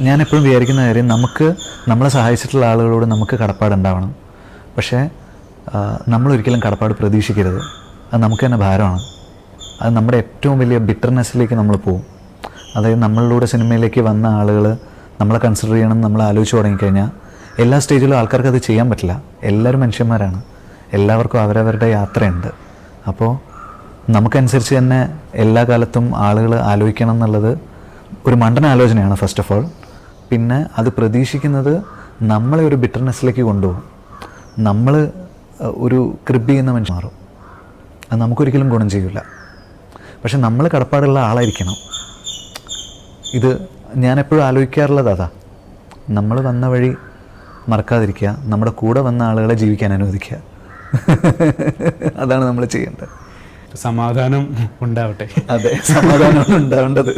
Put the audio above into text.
ഞാൻ എപ്പോഴും വിചാരിക്കുന്ന കാര്യം നമുക്ക് നമ്മളെ സഹായിച്ചിട്ടുള്ള ആളുകളോട് നമുക്ക് കടപ്പാടുണ്ടാവണം പക്ഷേ നമ്മളൊരിക്കലും കടപ്പാട് പ്രതീക്ഷിക്കരുത്. അത് നമുക്ക് തന്നെ ഭാരമാണ്. അത് നമ്മുടെ ഏറ്റവും വലിയ ബിറ്റർനെസ്സിലേക്ക് നമ്മൾ പോകും. അതായത് നമ്മളിലൂടെ സിനിമയിലേക്ക് വന്ന ആളുകൾ നമ്മളെ കൺസിഡർ ചെയ്യണം നമ്മൾ ആലോചിച്ച് തുടങ്ങിക്കഴിഞ്ഞാൽ എല്ലാ സ്റ്റേജിലും ആൾക്കാർക്ക് അത് ചെയ്യാൻ പറ്റില്ല. എല്ലാവരും മനുഷ്യന്മാരാണ്. എല്ലാവർക്കും അവരവരുടെ യാത്രയുണ്ട്. അപ്പോൾ നമുക്കനുസരിച്ച് തന്നെ എല്ലാ കാലത്തും ആളുകൾ ആലോചിക്കണം എന്നുള്ളത് ഒരു മണ്ടൻ ആലോചനയാണ് ഫസ്റ്റ് ഓഫ് ഓൾ പിന്നെ അത് പ്രതീക്ഷിക്കുന്നത് നമ്മളെ ഒരു ബിറ്റർനെസ്സിലേക്ക് കൊണ്ടുപോകും. നമ്മൾ ഒരു ക്രിബ് ചെയ്യുന്ന മനുഷ്യൻ മാറും. അത് നമുക്കൊരിക്കലും ഗുണം ചെയ്യില്ല പക്ഷെ നമ്മൾ കടപ്പാടുള്ള ആളായിരിക്കണം. ഇത് ഞാൻ എപ്പോഴും ആലോചിക്കാറുള്ളത് അതാ. നമ്മൾ വന്ന വഴി മറക്കാതിരിക്കുക നമ്മുടെ കൂടെ വന്ന ആളുകളെ ജീവിക്കാൻ അനുവദിക്കുക. അതാണ് നമ്മൾ ചെയ്യേണ്ടത്. സമാധാനം ഉണ്ടാവട്ടെ. അതെ സമാധാനമാണ് ഉണ്ടാവേണ്ടത്.